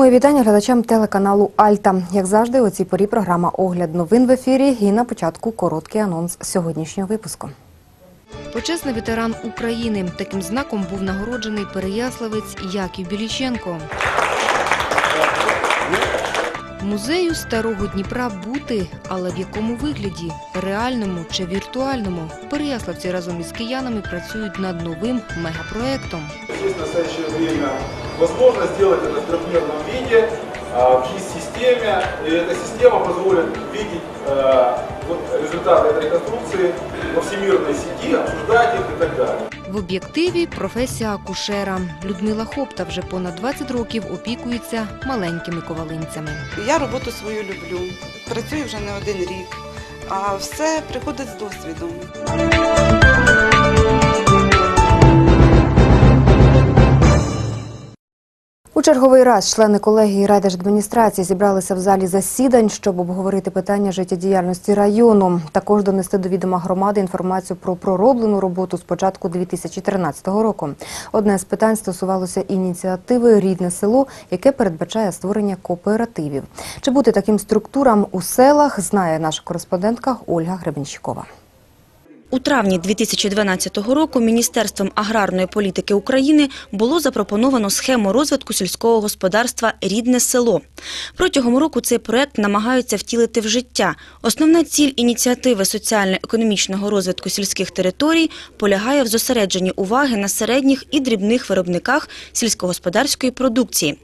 Мої вітання глядачам телеканалу Альта. Як завжди, у цій порі програма Огляд новин в ефірі. І на початку короткий анонс сьогоднішнього випуску. Почесний ветеран України. Таким знаком був нагороджений переяславець Яків Біліченко. Музею старого Дніпра бути, але в якому вигляді реальному чи віртуальному. Переяславці разом із киянами працюють над новим мегапроектом. Есть в настоящее время возможность сделать это в трехмерном виде, а, в GIS-системе. И эта система позволит видеть э, вот результаты этой реконструкции во всемирной сети, обсуждать их и так далее. В об'єктиві професія акушера. Людмила Хопта вже понад 20 років опікується маленькими ковалинцями. Я роботу свою люблю, працюю вже не один рік, а все приходить з досвідом. У черговий раз члени колегії райдержадміністрації зібралися в залі засідань, щоб обговорити питання життєдіяльності району. Також донести до відома громади інформацію про пророблену роботу з початку 2013 року. Одне з питань стосувалося ініціативи Рідне село, яке передбачає створення кооперативів. Чи бути таким структурам у селах, знає наша кореспондентка Ольга Гребенщикова. У травні 2012 року Міністерством аграрної політики України було запропоновано схему розвитку сільського господарства «Рідне село». Протягом року цей проект намагаються втілити в життя. Основна ціль ініціативи соціально-економічного розвитку сільських територій полягає в зосередженні уваги на середніх і дрібних виробниках сільськогосподарської продукції.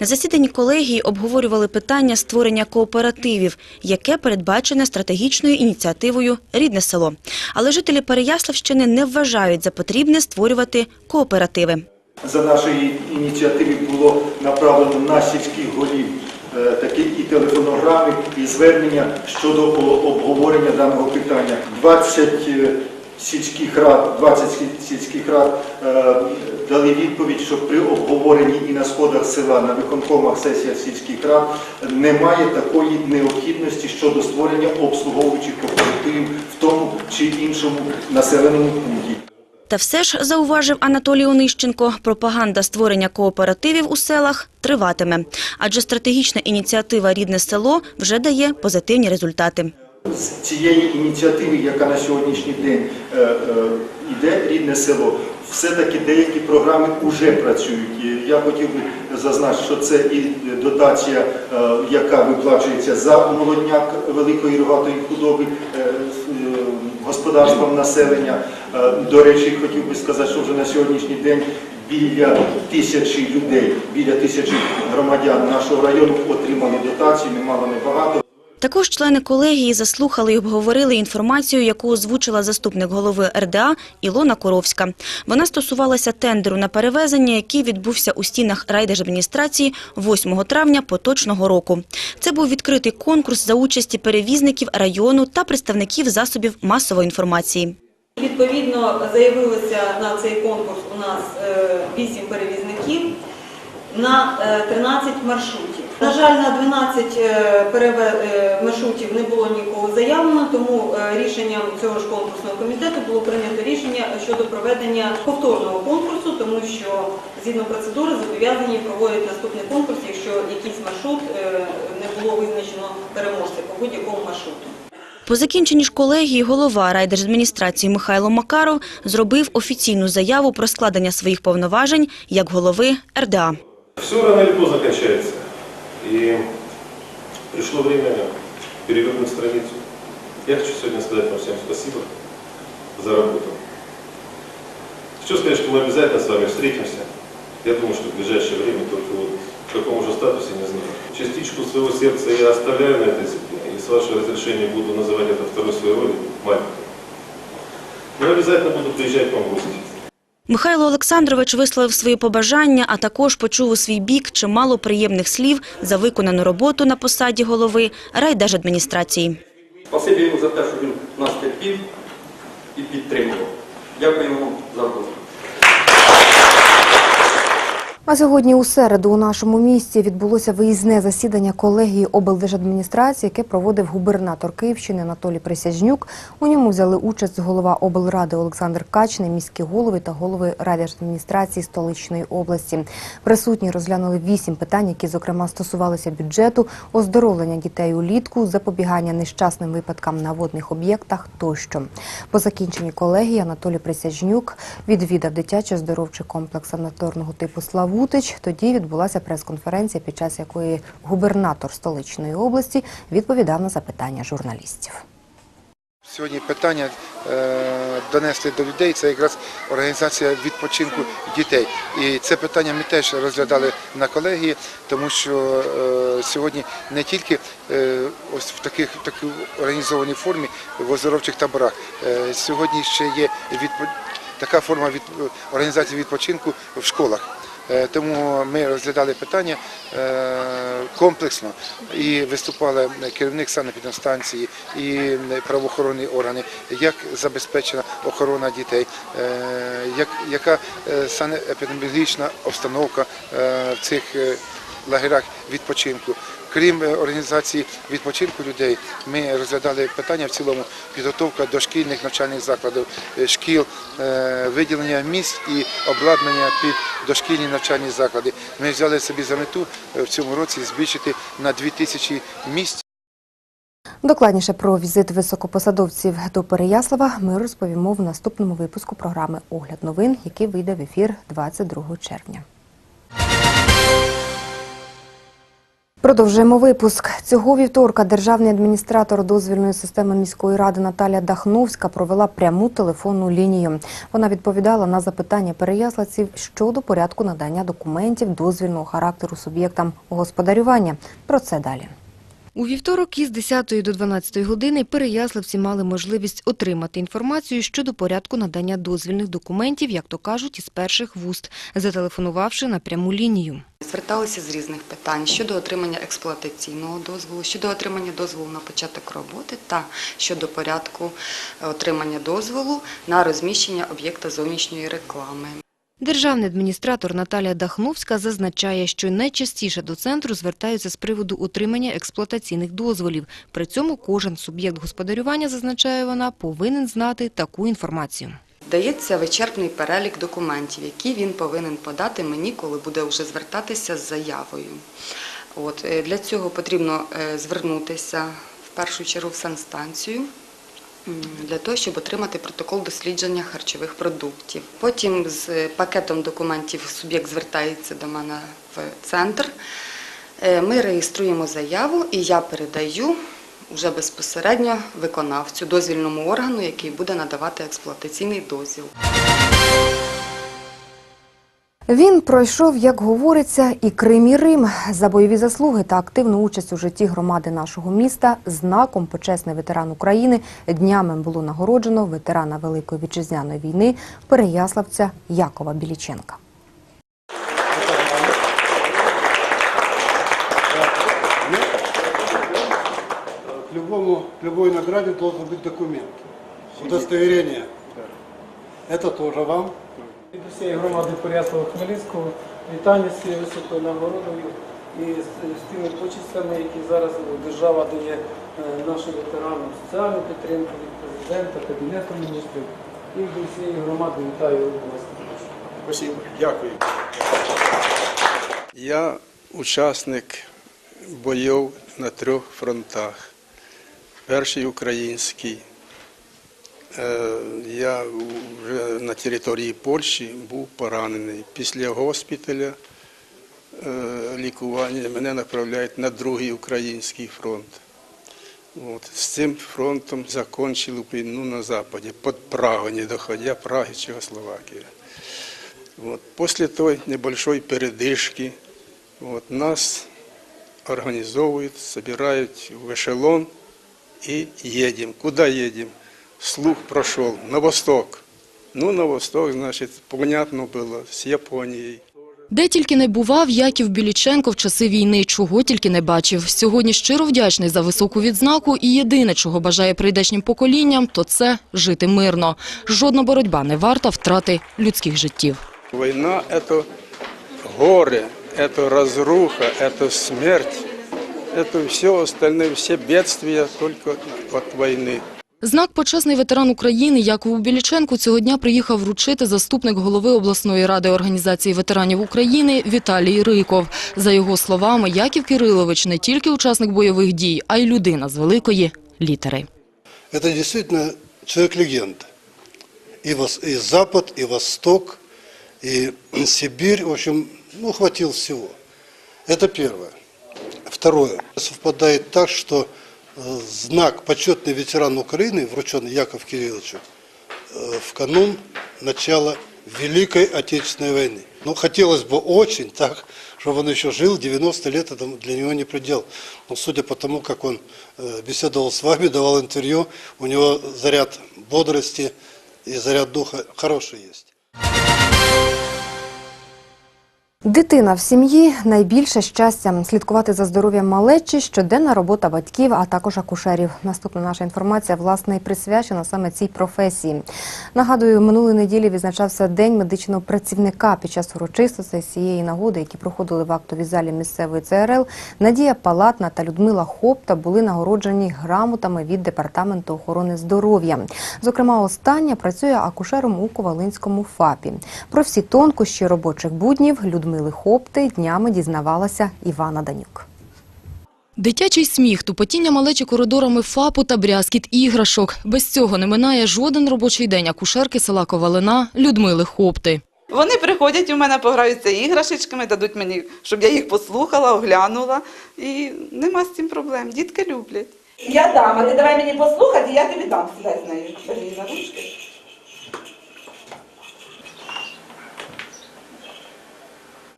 На засіданні колегії обговорювали питання створення кооперативів, яке передбачене стратегічною ініціативою «Рідне село». Але жителі Переяславщини не вважають за потрібне створювати кооперативи. За нашої ініціативи було направлено на сільських голів е, такі і телефонограми, і звернення щодо обговорення даного питання. 20 е, сільських рад, 20 сільських рад е, дали відповідь, що при обговоренні і на сходах села, на виконкомах сесіях сільських рад немає такої необхідності щодо створення обслуговуючих кооперативів в тому чи іншому населеному пункті. Та все ж, зауважив Анатолій Онищенко, пропаганда створення кооперативів у селах триватиме. Адже стратегічна ініціатива «Рідне село» вже дає позитивні результати. З цієї ініціативи, яка на сьогоднішній день е, е, йде рідне село, все-таки деякі програми вже працюють. Я хотів би зазначити, що це і дотація, е, яка виплачується за молодняк великої рогатої худоби е, е, господарством населення. Е, До речі, хотів би сказати, що вже на сьогоднішній день біля тисячі людей, біля тисячі громадян нашого району отримали дотацію, немало небагато. Також члени колегії заслухали і обговорили інформацію, яку озвучила заступник голови РДА Ілона Коровська. Вона стосувалася тендеру на перевезення, який відбувся у стінах райдержадміністрації 8 травня поточного року. Це був відкритий конкурс за участі перевізників району та представників засобів масової інформації. Відповідно, заявилося на цей конкурс у нас е, 8 перевізників на е, 13 маршрутів. На жаль, на 12 е, е, маршрутів не було нікого заявлено, тому е, рішенням цього ж конкурсного комітету було прийнято рішення щодо проведення повторного конкурсу, тому що згідно процедури зобов'язані проводити наступний конкурс, якщо якийсь маршрут е, не було визначено переможця по будь-якому маршруту. По закінченні ж колегії голова райдержадміністрації Михайло Макаров зробив офіційну заяву про складення своїх повноважень як голови РДА. Все рано или поздно кончается. И пришло время перевернуть страницу. Я хочу сегодня сказать вам всем спасибо за работу. Хочу сказать, что мы обязательно с вами встретимся. Я думаю, что в ближайшее время, только вот в каком уже статусе, не знаю. Частичку своего сердца я оставляю на этой земле, и с вашего разрешения буду называть это второй своей ролью, маленькой. Но обязательно буду приезжать к вам в гости. Михайло Олександрович висловив свої побажання, а також почув у свій бік чимало приємних слів за виконану роботу на посаді голови райдержадміністрації. Спасибі йому за те, що він нас терпів і підтримував. Дякую йому за роботу. А сьогодні у середу у нашому місті відбулося виїзне засідання колегії облдержадміністрації, яке проводив губернатор Київщини Анатолій Присяжнюк. У ньому взяли участь голова облради Олександр Качний, міські голови та голови райдержадміністрації столичної області. Присутні розглянули вісім питань, які зокрема стосувалися бюджету, оздоровлення дітей улітку, запобігання нещасним випадкам на водних об'єктах тощо. По закінченні колегії Анатолій Присяжнюк відвідав дитячий оздоровчий комплекс санаторного типу Славутич. Тоді відбулася прес-конференція, під час якої губернатор столичної області відповідав на запитання журналістів. Сьогодні питання е, донести до людей це якраз організація відпочинку дітей. І це питання ми теж розглядали на колегії, тому що е, сьогодні не тільки е, ось в таких такій організованій формі в оздоровчих таборах. Сьогодні ще є така форма організації відпочинку в школах. Е, Тому ми розглядали питання е, комплексно. І виступали керівник санепідемстанції і правоохоронні органи, як забезпечена охорона дітей, е, як, яка санепідеміологічна обстановка в цих лагерях відпочинку. Крім е, організації відпочинку людей, ми розглядали питання в цілому підготовка дошкільних навчальних закладів, е, шкіл, е, виділення місць і обладнання під дошкільні навчальні заклади. Ми взяли собі за мету в цьому році збільшити на 2000 місць. Докладніше про візит високопосадовців до Переяслава ми розповімо в наступному випуску програми Огляд новин, який вийде в ефір 22 червня. Продовжуємо випуск. Цього вівторка державний адміністратор дозвільної системи міської ради Наталя Дахновська провела пряму телефонну лінію. Вона відповідала на запитання переяславців щодо порядку надання документів дозвільного характеру суб'єктам господарювання. Про це далі. У вівторок із 10 до 12 години переяславці мали можливість отримати інформацію щодо порядку надання дозвільних документів, як то кажуть, із перших вуст, зателефонувавши на пряму лінію. Зверталися з різних питань щодо отримання експлуатаційного дозволу, щодо отримання дозволу на початок роботи та щодо порядку е, отримання дозволу на розміщення об'єкта зовнішньої реклами. Державний адміністратор Наталія Дахновська зазначає, що найчастіше до центру звертаються з приводу отримання експлуатаційних дозволів. При цьому кожен суб'єкт господарювання, зазначає вона, повинен знати таку інформацію. Дається вичерпний перелік документів, які він повинен подати мені, коли буде вже звертатися з заявою. От, е, для цього потрібно е, звернутися в першу чергу в санстанцію. Для того, щоб отримати протокол дослідження харчових продуктів. Потім з е, пакетом документів суб'єкт звертається до мене в центр. Е, Ми реєструємо заяву і я передаю вже безпосередньо виконавцю, дозвільному органу, який буде надавати експлуатаційний дозвіл. Він пройшов, як говориться, і Крим, і Рим за бойові заслуги та активну участь у житті громади нашого міста. Знаком почесний ветеран України днями було нагороджено ветерана Великої вітчизняної війни Переяславця Якова Біліченка. Любому, любой награде должен быть документ. Удостоверение. Это тоже вам. Від усієї громади Поряслава Хмельницького вітання з цією високою нагородою і з, тими почестями, які зараз держава дає е, нашим ветеранам соціальну підтримку від президента, кабінету міністрів. І від усієї громади вітаю вас. Спасибо. Дякую. Я учасник бойов на трьох фронтах. Перший український. Е, Я вже на території Польщі був поранений. Після госпіталя е, лікування мене направляють на другий український фронт. От. З цим фронтом закончили війну на Западі, під Прагою, не доходя Праги, Чехословакія. Вот. После той небольшой передышки вот, нас организовывают, собирают в эшелон и едем. Куда едем? Слух прошел на восток. Ну, на восток, значит, понятно было, с Японией. Де тільки не бував Яків Біліченко в часи війни, чого тільки не бачив. Сьогодні щиро вдячний за високу відзнаку і єдине, чого бажає прийдешнім поколінням, то це жити мирно. Жодна боротьба не варта втрати людських життів. Война – это горе, это разруха, это смерть, это все остальное, все бедствия только от войны. Знак «Почесний ветеран України» Якову Біліченку цього дня приїхав вручити заступник голови обласної ради Організації ветеранів України Віталій Риков. За його словами, Яків Кирилович не тільки учасник бойових дій, а й людина з великої літери. Это действительно человек-легенда. И, вос- и Запад, и Восток, и Сибирь, в общем, ну, хватил всего. Это первое. Второе. Совпадает так, что э, знак «Почетный ветеран Украины», врученный Яков Кирилловичу, в канун начала Великой Отечественной войны. Ну, хотелось бы очень так, чтобы он еще жил, 90 лет это для него не предел. Но судя по тому, как он э, беседовал с вами, давал интервью, у него заряд бодрости и заряд духа хороший есть. Дитина в сім'ї найбільше щастя. Слідкувати за здоров'ям малечі, щоденна робота батьків, а також акушерів. Наступна наша інформація власне і присвячена саме цій професії. Нагадую, минулої неділі відзначався День медичного працівника. Під час урочистостей цієї нагоди, які проходили в актовій залі місцевої ЦРЛ, Надія Палатна та Людмила Хопта були нагороджені грамотами від департаменту охорони здоров'я. Зокрема, остання працює акушером у Ковалинському ФАПі. Про всі тонкощі робочих буднів Людмили Хопти днями дізнавалася Івана Данюк. Дитячий сміх, тупотіння малечі коридорами ФАПу та брязкіт іграшок. Без цього не минає жоден робочий день акушерки села Ковалина Людмили Хопти. Вони приходять у мене, пограються іграшечками, дадуть мені, щоб я їх послухала, оглянула. І нема з цим проблем. Дітки люблять. Я дам, а ти давай мені послухати, я тобі дам сідай з нею. Бери її за ручки.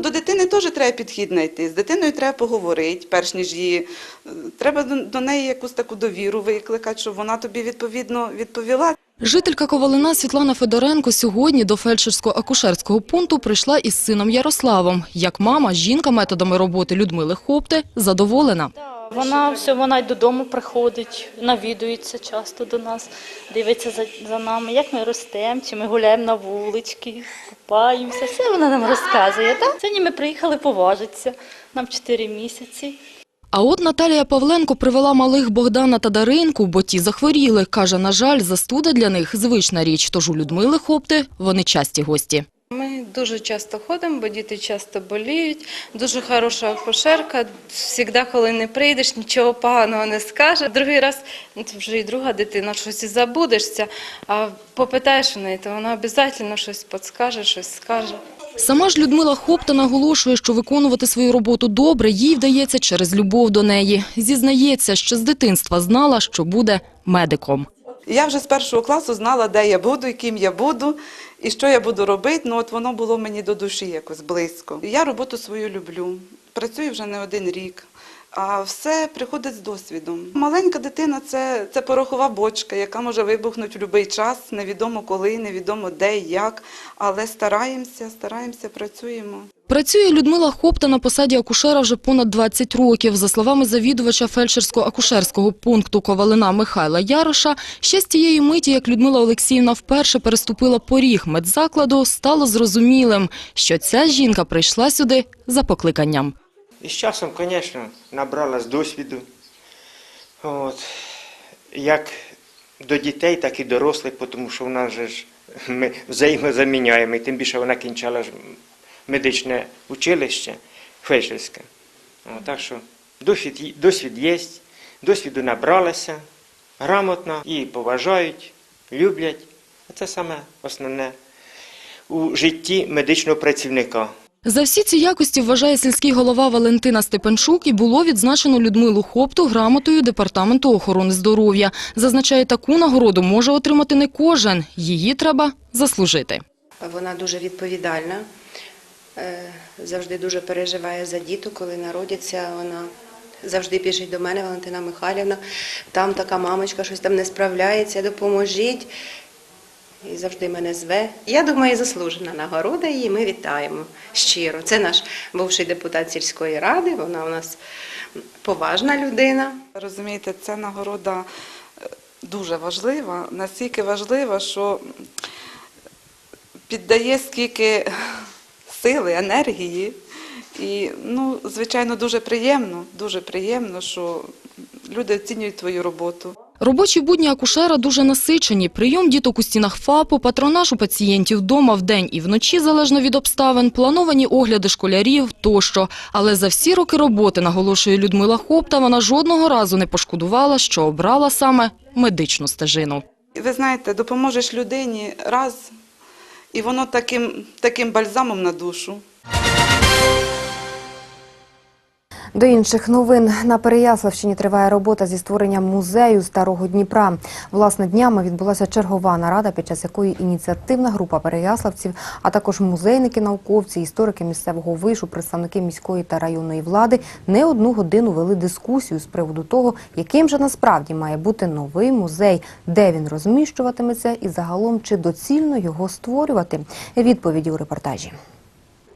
До дитини теж треба підхід знайти. З дитиною треба поговорити, перш ніж її. е, Треба до, неї якусь таку довіру викликати, щоб вона тобі відповідно відповіла. Жителька Ковалина Світлана Федоренко сьогодні до фельдшерсько-акушерського пункту прийшла із сином Ярославом. Як мама, жінка методами роботи Людмили Хопти задоволена. Вона все, вона й додому приходить, навідується часто до нас, дивиться за, за нами, як ми ростемо, чи ми гуляємо на вулички, купаємося. Все вона нам розказує. Так? Сьогодні ми приїхали поважитися, нам 4 місяці. А от Наталія Павленко привела малих Богдана та Даринку, бо ті захворіли. Каже, на жаль, застуда для них звична річ, тож у Людмили Хопти вони часті гості. Ми дуже часто ходимо, бо діти часто боліють. Дуже хороша акушерка. Завжди, коли не прийдеш, нічого поганого не скаже. Другий раз ну, вже і друга дитина, щось і забудешся. А попитаєш у неї, то вона обов'язково щось підскаже, щось скаже. Сама ж Людмила Хопта наголошує, що виконувати свою роботу добре їй вдається через любов до неї. Зізнається, що з дитинства знала, що буде медиком. Я вже з першого класу знала, де я буду і ким я буду, і що я буду робити. Ну от воно було мені до душі якось близько. Я роботу свою люблю. Працюю вже не один рік. А все приходить з досвідом. Маленька дитина це, це порохова бочка, яка може вибухнути в будь-який час, невідомо коли, невідомо де як. Але стараємося, стараємося, працюємо. Працює Людмила Хопта на посаді акушера вже понад 20 років. За словами завідувача фельдшерсько-акушерського пункту Ковалина Михайла Яроша, ще з тієї миті, як Людмила Олексіївна вперше переступила поріг медзакладу, стало зрозумілим, що ця жінка прийшла сюди за покликанням. І з часом, звісно, набралась досвіду. От. Як до дітей, так і дорослих, тому що в нас же ж ми взаємозаміняємо. І тим більше вона кінчала ж медичне училище фельдшерське. Так що досвід, досвід є, досвіду набралася, грамотно, її поважають, люблять. Це саме основне у житті медичного працівника. За всі ці якості, вважає сільський голова Валентина Степанчук, і було відзначено Людмилу Хопту грамотою Департаменту охорони здоров'я. Зазначає, таку нагороду може отримати не кожен. Її треба заслужити. Вона дуже відповідальна, е, завжди дуже переживає за діток, коли народяться. Вона завжди біжить до мене, Валентина Михайлівна. Там така мамочка щось там не справляється, допоможіть. І завжди мене зве. Я думаю, заслужена нагорода її. Ми вітаємо щиро. Це наш бувший депутат сільської ради. Вона у нас поважна людина. Розумієте, ця нагорода е, дуже важлива, настільки важлива, що піддає скільки сили, енергії І, ну, звичайно, дуже приємно, дуже приємно, що люди оцінюють твою роботу. Робочі будні акушера дуже насичені. Прийом діток у стінах ФАПу, патронаж у пацієнтів вдома вдень і вночі, залежно від обставин, плановані огляди школярів тощо. Але за всі роки роботи, наголошує Людмила Хопта, вона жодного разу не пошкодувала, що обрала саме медичну стежину. Ви знаєте, допоможеш людині раз, і воно таким, таким бальзамом на душу. До інших новин на Переяславщині триває робота зі створення музею Старого Дніпра. Власне, днями відбулася чергова нарада, під час якої ініціативна група переяславців, а також музейники, науковці, історики місцевого вишу, представники міської та районної влади не одну годину вели дискусію з приводу того, яким же насправді має бути новий музей, де він розміщуватиметься і загалом чи доцільно його створювати. Відповіді у репортажі.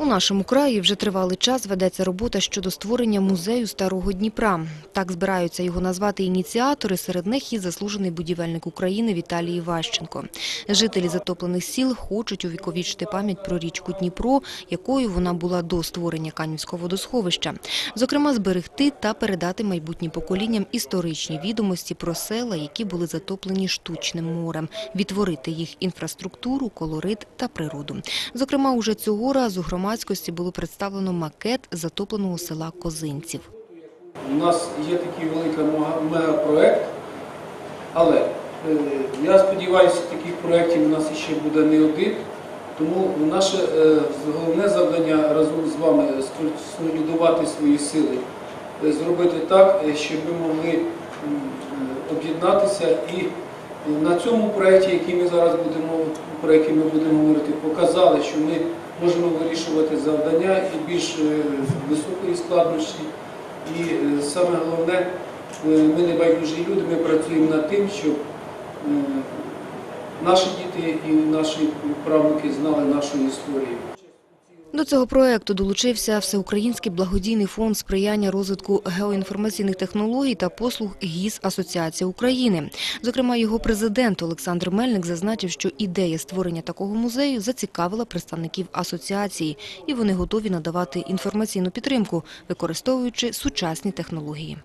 У нашому краї вже тривалий час ведеться робота щодо створення музею Старого Дніпра. Так збираються його назвати ініціатори, серед них і заслужений будівельник України Віталій Іващенко. Жителі затоплених сіл хочуть увіковічити пам'ять про річку Дніпро, якою вона була до створення Канівського водосховища. Зокрема, зберегти та передати майбутнім поколінням історичні відомості про села, які були затоплені штучним морем, відтворити їх інфраструктуру, колорит та природу. Зокрема, уже цього разу громадськості було представлено макет затопленого села Козинців. У нас є такий великий мега- мегапроект, але е, я сподіваюся, таких проєктів у нас ще буде не один. Тому наше е, головне завдання разом з вами сконсолідувати свої сили, е, зробити так, щоб ми могли об'єднатися і на цьому проєкті, який ми зараз будемо, про який ми будемо говорити, показали, що ми можемо вирішувати завдання і більш е, високої складності. І е, саме головне, е, ми не байдужі люди, ми працюємо над тим, щоб наші діти і наші правнуки знали нашу історію. До цього проекту долучився Всеукраїнський благодійний фонд сприяння розвитку геоінформаційних технологій та послуг ГІС Асоціація України. Зокрема, його президент Олександр Мельник зазначив, що ідея створення такого музею зацікавила представників асоціації, і вони готові надавати інформаційну підтримку, використовуючи сучасні технології.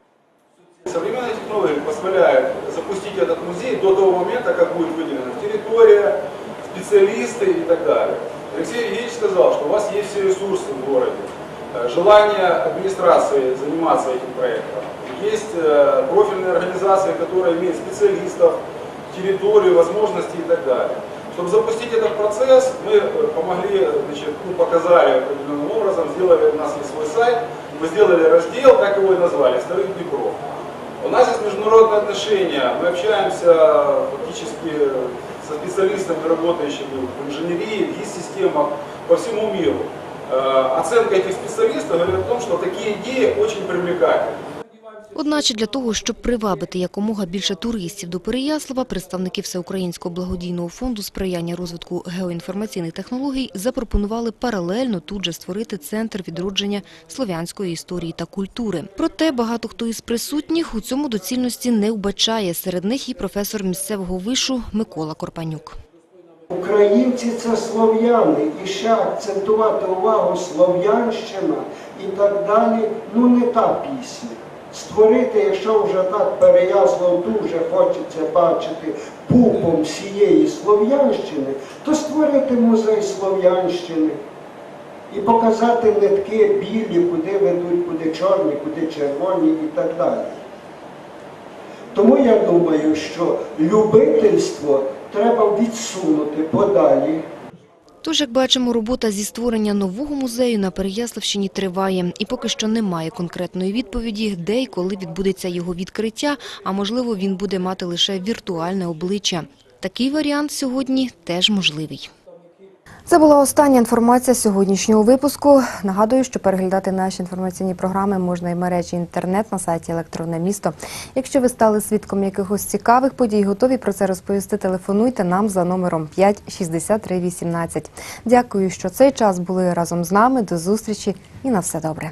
Современные технологии позволяют запустить этот музей до того момента, как будет выделена территория, Специалисты и так далее. Алексей Евгеньевич сказал, что у вас есть все ресурсы в городе, э, желание администрации заниматься этим проектом, есть э, профильные организации, которые имеют специалистов, территорию, возможности и так далее. Чтобы запустить этот процесс, мы э, помогли, значит, ну, показали определенным образом, сделали, у нас есть свой сайт, мы сделали раздел, так его и назвали, «Старый Днепро». У нас есть международные отношения, мы общаемся фактически со специалистами, работающими в инженерии, в ГИС-системах по всему миру. Э, Оценка этих специалистов говорит о том, что такие идеи очень привлекательны. Одначе для того, щоб привабити якомога більше туристів до Переяслава, представники Всеукраїнського благодійного фонду сприяння розвитку геоінформаційних технологій запропонували паралельно тут же створити центр відродження слов'янської історії та культури. Проте багато хто із присутніх у цьому доцільності не вбачає. Серед них і професор місцевого вишу Микола Корпанюк. Українці це слов'яни, і ще акцентувати увагу слов'янщина і так далі, ну не та пісня. Створити, якщо вже так Переяслав дуже хочеться бачити пупом всієї Слов'янщини, то створити музей Слов'янщини і показати нитки білі, куди ведуть, куди чорні, куди червоні і так далі. Тому я думаю, що любительство треба відсунути подалі. Тож, як бачимо, робота зі створення нового музею на Переяславщині триває. І поки що немає конкретної відповіді, де і коли відбудеться його відкриття, а можливо він буде мати лише віртуальне обличчя. Такий варіант сьогодні теж можливий. Це була остання інформація сьогоднішнього випуску. Нагадую, що переглядати наші інформаційні програми можна і в мережі інтернет на сайті Електронне місто. Якщо ви стали свідком якихось цікавих подій, готові про це розповісти. Телефонуйте нам за номером 5 63 Дякую, що цей час були разом з нами. До зустрічі і на все добре.